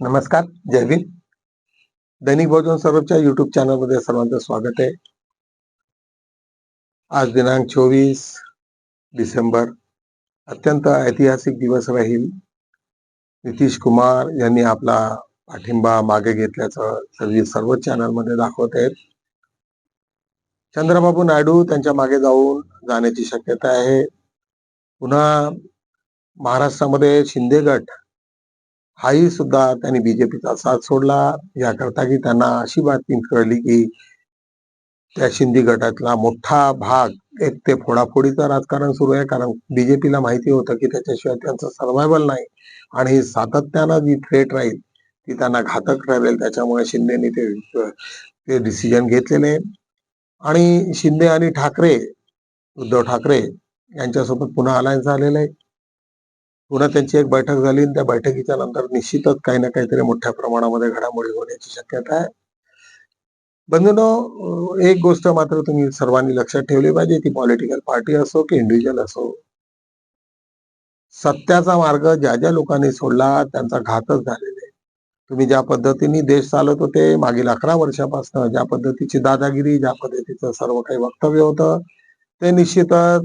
नमस्कार जय भीम. दैनिक भोजन सर्वच्या युट्यूब चॅनलमध्ये सर्वांचं स्वागत आहे. आज दिनांक चोवीस डिसेंबर अत्यंत ऐतिहासिक दिवस राहील. नितीश कुमार यांनी आपला पाठिंबा मागे घेतल्याचं सर्व सर्वच चॅनलमध्ये दाखवत आहेत. चंद्रबाबू नायडू त्यांच्या मागे जाऊन जाण्याची शक्यता आहे. पुन्हा महाराष्ट्रामध्ये शिंदे गट हाही सुद्धा त्यांनी बीजेपीचा साथ सोडला. याकरता की त्यांना अशी बातमी कळली की त्या शिंदे गटातला मोठा भाग एक ते फोडाफोडीचं राजकारण सुरू आहे. कारण बीजेपीला माहिती होतं की त्याच्याशिवाय त्यांचं सर्व्हायवल नाही. आणि सातत्यानं जी थ्रेट राहील ती त्यांना घातक ठरेल. त्याच्यामुळे शिंदेनी ते ते डिसिजन घेतलेले. आणि शिंदे आणि ठाकरे उद्धव ठाकरे यांच्यासोबत पुन्हा अलायन्स झालेलं आहे. पुन्हा त्यांची एक बैठक झाली आणि त्या बैठकीच्या नंतर निश्चितच काही ना काहीतरी मोठ्या प्रमाणामध्ये घडामोडी होण्याची शक्यता आहे. बंधूनो एक गोष्ट मात्र तुम्ही सर्वांनी लक्षात ठेवली पाहिजे ती पॉलिटिकल पार्टी असो की इंडिव्हिज्युअल असो. सत्याचा मार्ग ज्या ज्या लोकांनी सोडला त्यांचा घातच झालेला आहे. तुम्ही ज्या पद्धतीने देश चालत होते मागील अकरा वर्षापासून ज्या पद्धतीची दादागिरी ज्या पद्धतीचं सर्व काही वक्तव्य होतं ते निश्चितच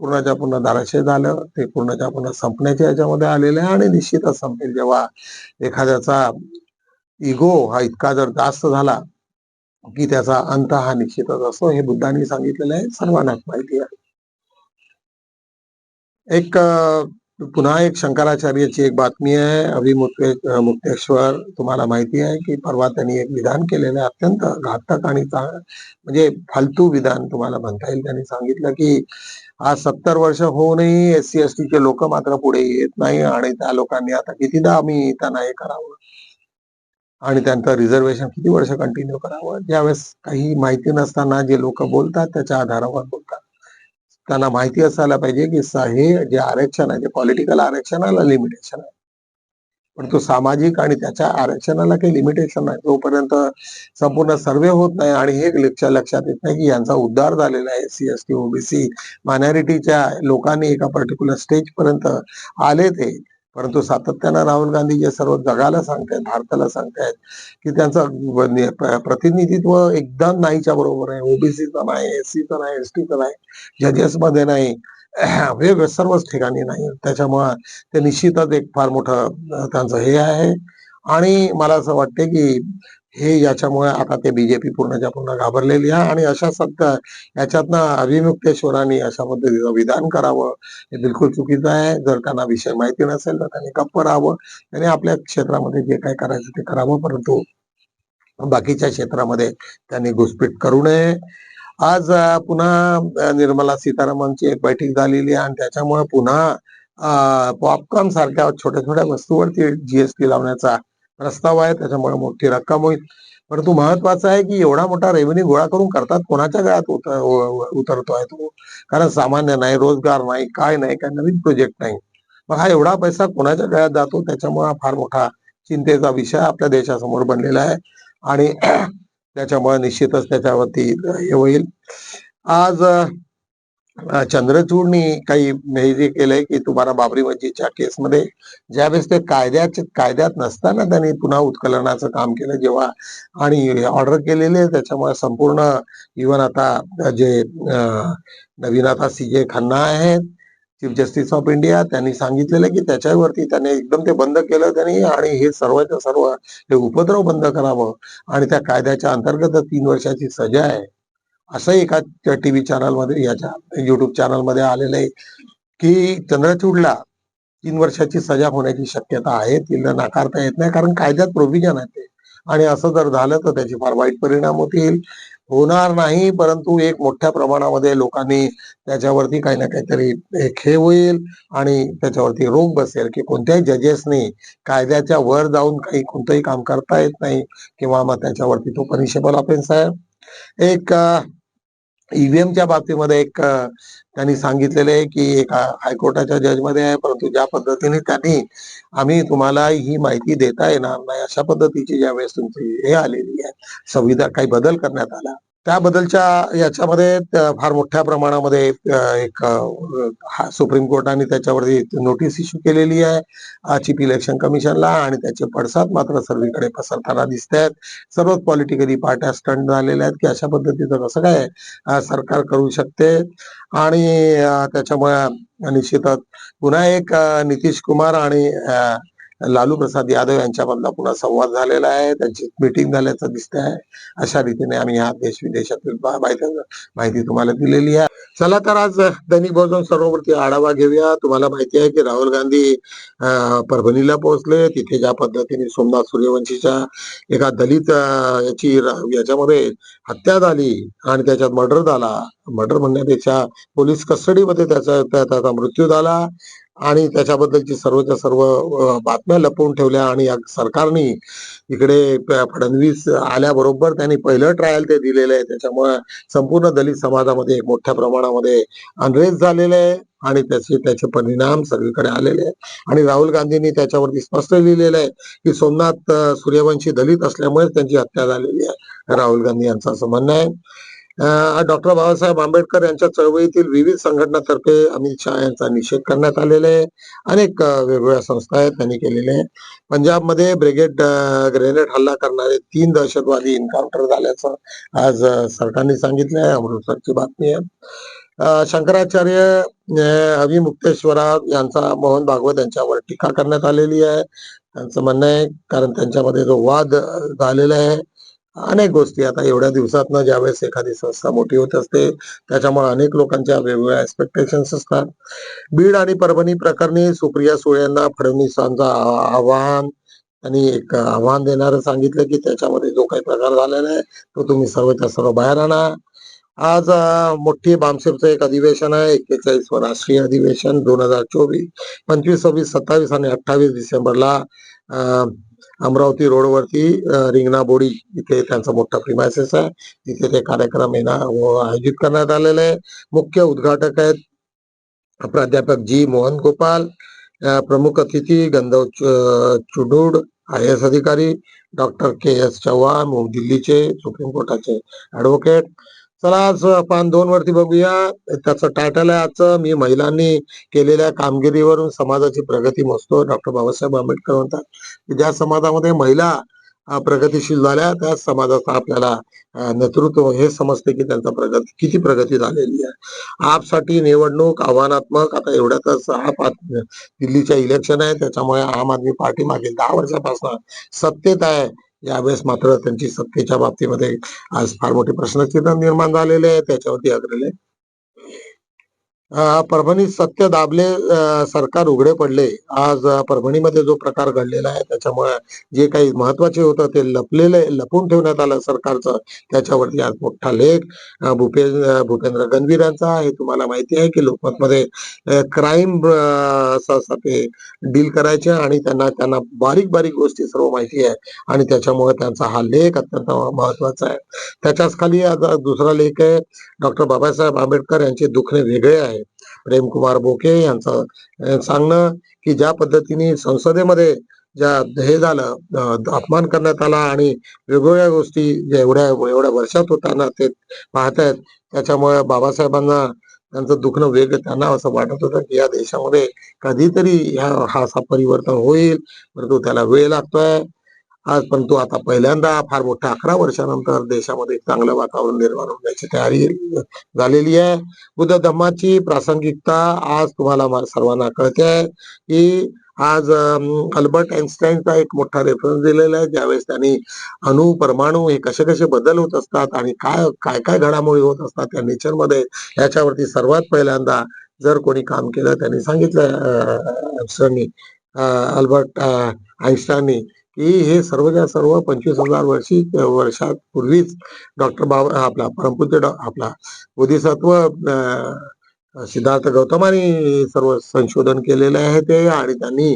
पूर्णच्या पूर्ण धाराशय झालं ते पूर्णच्या पूर्ण संपण्याच्या याच्यामध्ये आलेलं आहे आणि निश्चितच संपेल. जेव्हा एखाद्याचा इगो हा इतका जर जास्त झाला की त्याचा अंत हा निश्चितच असतो हे बुद्धांनी सांगितलेलं आहे. सर्वांनाच माहिती आहे. एक पुन्हा एक शंकराचार्याची एक बातमी आहे. अभिमुक्ते मुक्तेश्वर तुम्हाला माहिती आहे की परवा त्यांनी एक विधान केलेलं आहे अत्यंत घातक आणि म्हणजे फालतू विधान तुम्हाला म्हणता येईल. त्यांनी सांगितलं की आज सत्तर वर्ष होऊनही एस सी एस चे लोक मात्र पुढे येत नाही आणि त्या लोकांनी आता कितीदा आम्ही त्यांना हे करावं? आणि त्यांचं रिझर्वेशन किती वर्ष कंटिन्यू करावं? ज्यावेळेस काही माहिती नसताना जे लोक बोलतात त्याच्या आधारावर बोलतात. त्यांना माहिती असायला पाहिजे की हे जे आरक्षण आहे ते पॉलिटिकल आरक्षणाला लिमिटेशन आहे. पण तो सामाजिक आणि त्याच्या आरक्षणाला काही लिमिटेशन नाही. तोपर्यंत संपूर्ण सर्वे होत नाही आणि हे लक्षात लक्षात येत नाही की यांचा उद्धार झालेला आहे. S C S T OBC मायनॉरिटीच्या लोकांनी एका पर्टिक्युलर स्टेज पर्यंत आले ते. परंतु सातत्यानं राहुल गांधी जे सर्व जगाला सांगतायत भारताला सांगतायत की त्यांचं प्रतिनिधित्व एकदम नाहीच्या बरोबर आहे. ओबीसीचं नाही एससीचं नाही एसटीचं नाही जजेस मध्ये नाही. हे सर्वच ठिकाणी नाही. त्याच्यामुळं ते निश्चितच एक फार मोठं त्यांचं हे आहे. आणि मला असं वाटते की हे याच्यामुळे आता ते बीजेपी पूर्णच्या पूर्ण घाबरलेली आहे आणि अशा सत्ता याच्यातनं अभिमुक्तेश्वरांनी अशा पद्धतीचं विधान करावं हे बिलकुल चुकीचं आहे. जर त्यांना विषय माहिती नसेल तर त्यांनी गप्प राहावं. त्यांनी आपल्या क्षेत्रामध्ये जे काय करायचं ते करावं परंतु बाकीच्या क्षेत्रामध्ये त्यांनी घुसपीट करू नये. आज पुन्हा निर्मला सीतारामनची एक बैठक झालेली आहे आणि त्याच्यामुळे पुन्हा पॉपकॉर्न सारख्या छोट्या छोट्या वस्तूवरती जीएसटी लावण्याचा प्रस्ताव आहे. त्याच्यामुळे मोठी रक्कम होईल. परंतु महत्वाचं आहे की एवढा मोठा रेव्हेन्यू गोळा करून करतात कोणाच्या गळ्यात उतरतो आहे उतरतोय तो? कारण सामान्य नाही रोजगार नाही काय नाही काय नवीन प्रोजेक्ट नाही. मग हा एवढा पैसा कोणाच्या गळ्यात जातो? त्याच्यामुळे हा फार मोठा चिंतेचा विषय आपल्या देशासमोर बनलेला आहे. आणि त्याच्यामुळे निश्चितच त्याच्यावरती हे होईल. आज चंद्रचूडनी काही हे जे केलंय की तुम्हाला बाबरी मस्जिदच्या केसमध्ये ज्यावेळेस ते कायद्याचे कायद्यात नसताना त्यांनी पुन्हा उत्खलनाचं काम केलं जेव्हा आणि ऑर्डर केलेले त्याच्यामुळे संपूर्ण इव्हन आता जे नवीन आता सी जे खन्ना आहेत चीफ जस्टिस ऑफ इंडिया त्यांनी सांगितलेलं की त्याच्यावरती त्याने एकदम ते बंद केलं त्यांनी आणि हे सर्वच्या सर्व हे उपद्रव बंद करावं आणि त्या कायद्याच्या अंतर्गत तीन वर्षाची सजा आहे. असं एका टीव्ही व्ही मध्ये याच्या युट्यूब चॅनलमध्ये आलेलं आहे की चंद्रचूडला तीन वर्षाची सजा होण्याची शक्यता आहे. तिला नाकारता येत नाही कारण कायद्यात प्रोव्हिजन आहे ते. आणि असं जर झालं तर त्याचे फार वाईट परिणाम होतील. होणार नाही परंतु एक मोठ्या प्रमाणामध्ये लोकांनी त्याच्यावरती काही ना काहीतरी खेळ हे होईल आणि त्याच्यावरती रोग बसेल की कोणत्याही जजेसनी कायद्याच्या वर जाऊन काही कोणतंही काम करता येत नाही किंवा मग त्याच्यावरती तो पनिशेबल ऑफेन्स आहे. एक ईव्हीएमच्या बाबतीमध्ये एक त्यांनी सांगितलेलं आहे की एका हायकोर्टाच्या जजमध्ये आहे परंतु ज्या पद्धतीने त्यांनी आम्ही तुम्हाला ही माहिती देता येणार नाही अशा पद्धतीची ज्यावेळेस तुमची हे आलेली आहे संविधान काही बदल करण्यात आला. त्याबद्दलच्या याच्यामध्ये फार मोठ्या प्रमाणामध्ये एक सुप्रीम कोर्टाने त्याच्यावरती नोटीस इश्यू केलेली आहे. चीफ इलेक्शन कमिशनला आणि त्याचे पडसाद मात्र सर्वीकडे पसरताना दिसत आहेत सर्वच पॉलिटिकली पार्ट्या स्टंट झालेल्या आहेत की अशा पद्धतीचं कसं काय सरकार करू शकते? आणि त्याच्यामुळे निश्चितच पुन्हा एक नितीश कुमार आणि लालू प्रसाद यादव यांच्यामधला पुन्हा संवाद झालेला आहे. त्यांची मीटिंग झाल्याचं दिसत आहे अशा रीतीने आम्ही ह्या देश विदेशातील माहिती माहिती तुम्हाला दिलेली आहे. चला तर आज दैनिक बहुजन सर्ववरती आढावा घेऊया. तुम्हाला माहिती आहे की राहुल गांधी परभणीला पोहोचले. तिथे ज्या पद्धतीने सोमनाथ सूर्यवंशीच्या एका दलित याची याच्यामध्ये हत्या झाली आणि त्याच्यात मर्डर झाला. मर्डर म्हणण्यापेक्षा पोलीस कस्टडीमध्ये त्याचा त्याचा मृत्यू झाला. आणि त्याच्याबद्दलची सर्वच्या सर्व बातम्या लपवून ठेवल्या आणि या सरकारने इकडे फडणवीस आल्याबरोबर त्यांनी पहिलं ट्रायल ते दिलेलं आहे. त्याच्यामुळे संपूर्ण दलित समाजामध्ये एक मोठ्या प्रमाणामध्ये अनरेस्ट झालेले आहे आणि त्याचे त्याचे परिणाम सगळीकडे आलेले आहे आणि राहुल गांधींनी त्याच्यावरती स्पष्ट लिहिलेलं आहे की सोमनाथ सूर्यवंशी दलित असल्यामुळेच त्यांची हत्या झालेली आहे. राहुल गांधी यांचं असं म्हणणं आहे. डॉक्टर बाबासाहेब आंबेडकर यांच्या चळवळीतील विविध संघटनातर्फे अमित शहा यांचा निषेध करण्यात आलेला आहे. अनेक वेगवेगळ्या संस्था आहेत त्यांनी केलेले आहे पंजाबमध्ये ब्रिगेड ग्रेनेड हल्ला करणारे तीन दहशतवादी एन्काउंटर झाल्याचं आज सरकारने सांगितलं आहे. अमृतसरची बातमी आहे. शंकराचार्य अभिमुक्तेश्वरा यांचा मोहन भागवत यांच्यावर टीका करण्यात आलेली आहे. त्यांचं म्हणणं आहे कारण त्यांच्यामध्ये जो वाद झालेला आहे अनेक गोष्टी. आता एवढ्या दिवसातनं ज्यावेळेस एखादी संस्था मोठी होत असते त्याच्यामुळे अनेक लोकांच्या वेगवेगळ्या एक्सपेक्टेशन्स असतात. बीड आणि परभणी प्रकरणी सुप्रिया सुळे यांना फडणवीसांचं आ- आव्हान एक आव्हान देणारं सांगितलं की त्याच्यामध्ये जो काही प्रकार झालेला आहे तो तुम्ही सर्वच्या सर्व बाहेर आणा. आज मोठी बामसेरचं एक अधिवेशन आहे एक्केचाळीस राष्ट्रीय अधिवेशन दोन हजार चोवीस पंचवीस सव्वीस सत्तावीस आणि अठ्ठावीस डिसेंबरला अं, अमरावती रोडवरती रिंगणा बोडी इथे त्यांचा मोठा प्रिमायसेस आहे. तिथे ते कार्यक्रम येणार आयोजित करण्यात आलेले आहे. मुख्य उद्घाटक आहेत प्राध्यापक जी मोहन गोपाल प्रमुख अतिथी गंधव चुडूड आय एस अधिकारी डॉक्टर के एस चव्हाण दिल्लीचे सुप्रीम कोर्टाचे ऍडव्होकेट चला आज पान दोन वरती बघूया. त्याचं टायटल आहे आजचं मी महिलांनी केलेल्या कामगिरीवरून समाजाची प्रगती मोजतो. डॉक्टर बाबासाहेब आंबेडकर म्हणतात की ज्या समाजामध्ये महिला प्रगतीशील झाल्या त्या समाजाचा आपल्याला नेतृत्व हे समजते की त्यांचा प्रगती किती प्रगती झालेली आहे. आपसाठी निवडणूक आव्हानात्मक. आता एवढ्यातच आप दिल्लीच्या इलेक्शन आहे. त्याच्यामुळे आम आदमी पार्टी मागील दहा वर्षापासून सत्तेत आहे. यावेळेस मात्र त्यांची सत्तेच्या बाबतीमध्ये आज फार मोठे प्रश्नचिन्ह निर्माण झालेले आहे त्याच्यावरती अग्रले परभणीत सत्य दाबले सरकार उघडे पडले. आज परभणीमध्ये जो प्रकार घडलेला आहे त्याच्यामुळे जे काही महत्त्वाचे होतं ते लपलेले लपून ठेवण्यात आलं सरकारचं. त्याच्यावरती आज मोठा लेख अं, भूपेंद्र भूपेंद्र गणवीर यांचा आहे. तुम्हाला माहिती आहे की लोकमतमध्ये क्राईम ते डील करायचे आणि त्यांना त्यांना बारीक बारीक गोष्टी सर्व माहिती आहे. आणि त्याच्यामुळे त्यांचा हा लेख अत्यंत महत्त्वाचा आहे. त्याच्याच खाली आज दुसरा लेख आहे. डॉक्टर बाबासाहेब आंबेडकर यांचे दुखणे वेगळे आहे. प्रेमकुमार बोके यांचं सांगणं की ज्या पद्धतीने संसदेमध्ये ज्या हे झालं अपमान करण्यात आला आणि वेगवेगळ्या गोष्टी ज्या एवढ्या एवढ्या वर्षात होताना ते पाहतायत त्याच्यामुळे बाबासाहेबांना त्यांचं दुखणं वेग त्यांना असं वाटत होतं की या देशामध्ये कधीतरी ह्या हा असा परिवर्तन होईल परंतु त्याला वेळ लागतोय. आज परंतु आता पहिल्यांदा फार मोठ्या अकरा वर्षानंतर देशामध्ये चांगलं वातावरण निर्माण होण्याची तयारी झालेली आहे. बुद्ध धम्माची प्रासंगिकता आज तुम्हाला सर्वांना कळते आहे की आज अल्बर्ट आइन्स्टाईनचा एक मोठा रेफरन्स दिलेला आहे. ज्यावेळेस त्यांनी अणु परमाणू हे कसे कसे बदल होत असतात आणि काय काय काय घडामोडी होत असतात त्या नेचरमध्ये याच्यावरती सर्वात पहिल्यांदा जर कोणी काम केलं त्यांनी सांगितलं अल्बर्ट आइन्स्टाईननी की हे सर्वच्या सर्व पंचवीस हजार वर्षी वर्षापूर्वीच डॉक्टर बाबा आपला परमपूज्य आपला बोधिसत्व सिद्धार्थ गौतमानी सर्व संशोधन केलेले आहे ते आणि त्यांनी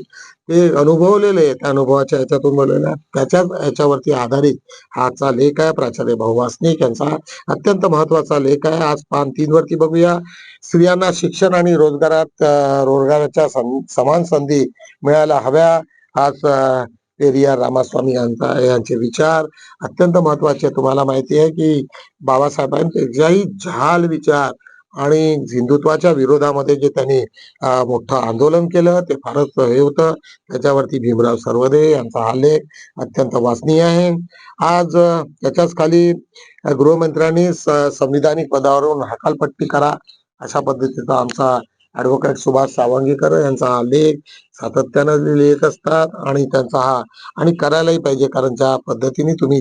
ते अनुभवलेले त्या अनुभवाच्या ह्याच्यातून बोललेल्या त्याच्याच ह्याच्यावरती आधारित आजचा लेख आहे. प्राचार्य भाऊ वासनिक यांचा अत्यंत महत्त्वाचा लेख आहे. आज पान तीन वरती बघूया. स्त्रियांना शिक्षण आणि रोजगारात रोजगाराच्या समान संधी मिळायला हव्या. आज पेरिया रामास्वामी यांचा यांचे विचार अत्यंत महत्त्वाचे. तुम्हाला माहिती आहे की बाबासाहेबांपेक्षाही जहाल विचार आणि हिंदुत्वाच्या विरोधामध्ये जे त्यांनी मोठं आंदोलन केलं ते फारच हे होतं. त्याच्यावरती भीमराव सर्वदे यांचा आलेख अत्यंत वाचनीय आहे. आज त्याच्याच खाली गृहमंत्र्यांनी स- संविधानिक पदावरून हकालपट्टी करा अशा पद्धतीचा आमचा ऍडव्होकेट सुभाष सावंगीकर यांचा हा लेख सातत्यानं लिहित असतात आणि त्यांचा हा आणि करायलाही पाहिजे कारण ज्या पद्धतीने तुम्ही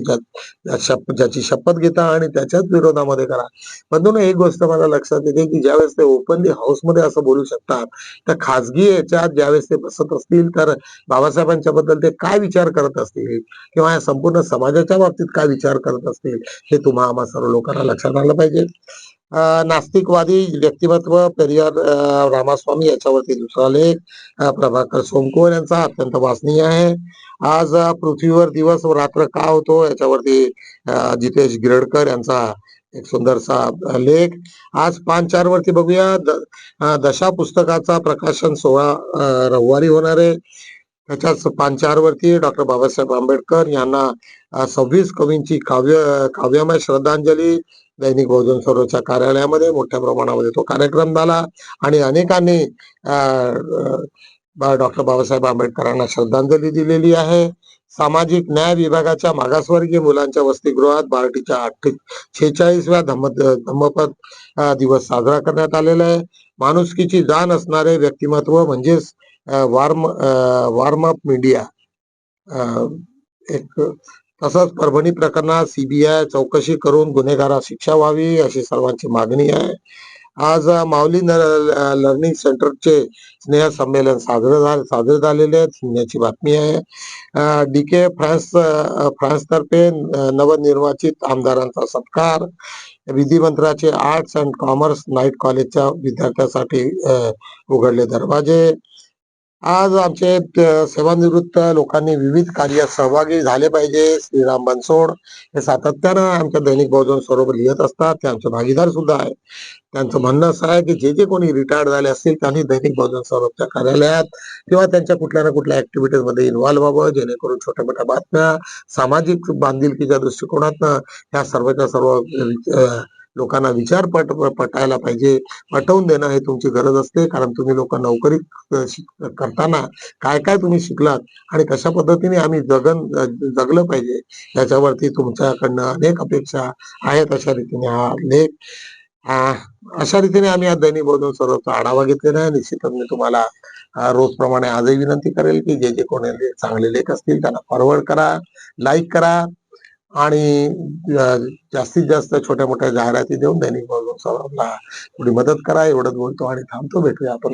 शप ज्याची शपथ घेता आणि त्याच्याच विरोधामध्ये करा. म्हणून एक गोष्ट मला लक्षात येते की ज्यावेळेस ते ओपनली हाऊसमध्ये असं बोलू शकतात तर खाजगी याच्यात ज्यावेळेस ते बसत असतील तर बाबासाहेबांच्या बद्दल ते काय विचार करत असतील? किंवा या संपूर्ण समाजाच्या बाबतीत काय विचार करत असतील? हे तुम्हा आम्हा सर्व लोकांना लक्षात आलं पाहिजे. नास्तिकवादी व्यक्तिमत्व पेरियार रामास्वामी याच्यावरती दुसरा लेख प्रभाकर सोमकुवर यांचा अत्यंत वाचनीय आहे. आज पृथ्वीवर दिवस व रात्र का होतो याच्यावरती जितेश गिरडकर यांचा एक सुंदरसा लेख. आज पान चार वरती बघूया. दशा पुस्तकाचा प्रकाशन सोहळा रविवारी होणार आहे. त्याच्याच पान चार वरती डॉक्टर बाबासाहेब आंबेडकर यांना सव्वीस कवींची काव्य काव्यमय श्रद्धांजली दैनिक बहुजन सौरभच्या कार्यालयामध्ये मोठ्या प्रमाणामध्ये तो कार्यक्रम झाला. आणि अनेकांनी डॉक्टर बाबासाहेब आंबेडकरांना श्रद्धांजली दिलेली आहे. सामाजिक न्याय विभागाच्या मागासवर्गीय मुलांच्या वसतिगृहात बार्टीच्या आठ छेचाळीसव्या धम्म धम्मपद दिवस साजरा करण्यात आलेला आहे. माणुसकीची जाण असणारे व्यक्तिमत्व म्हणजेच वार्म वार्म अप मीडिया एक तसंच परभणी प्रकरणात सीबीआय चौकशी करून गुन्हेगारास शिक्षा व्हावी अशी सर्वांची मागणी आहे. आज माऊली न- लर्निंग सेंटरचे स्नेह संमेलन साजरे झाले साजरे झालेले आहेत याची बातमी आहे. डी के फ्रान्स फ्रान्सतर्फे नवनिर्वाचित आमदारांचा सत्कार. विधी मंत्राचे आर्ट्स अँड कॉमर्स नाईट कॉलेजच्या विद्यार्थ्यांसाठी उघडले दरवाजे. आज आमचे सेवानिवृत्त लोकांनी विविध कार्यात सहभागी झाले पाहिजे. श्रीराम बनसोड हे सातत्यानं आमच्या दैनिक बहुजन स्वरूप लिहित असतात. ते आमचे भागीदार सुद्धा आहे त्यांचं म्हणणं असं आहे की जे जे कोणी रिटायर्ड झाले असतील त्यांनी दैनिक बहुजन स्वरूपच्या कार्यालयात किंवा त्यांच्या कुठल्या ना कुठल्या ऍक्टिव्हिटीजमध्ये इन्व्हॉल्व्ह व्हावं जेणेकरून छोट्या मोठ्या बातम्या सामाजिक बांधिलकीच्या दृष्टिकोनातनं ह्या सर्वच्या सर्व लोकांना विचार पट पटायला पाहिजे. पटवून देणं हे तुमची गरज असते. कारण तुम्ही लोक नोकरी करताना काय काय तुम्ही शिकलात आणि कशा पद्धतीने आम्ही जगन जगलं पाहिजे याच्यावरती तुमच्याकडनं अनेक अपेक्षा आहेत अशा रीतीने हा लेख. अशा रीतीने आम्ही आज दैनिक बहुजन सर्वचा आढावा घेतलेला आहे. निश्चितच मी तुम्हाला रोजप्रमाणे आजही विनंती करेल की जे जे कोणी चांगले लेख असतील त्यांना फॉरवर्ड करा लाईक करा. आणि जास्तीत जास्त छोट्या मोठ्या जाहिराती देऊन दैनिक बहुजन थोडी मदत करा एवढंच बोलतो आणि थांबतो. भेटूया आपण.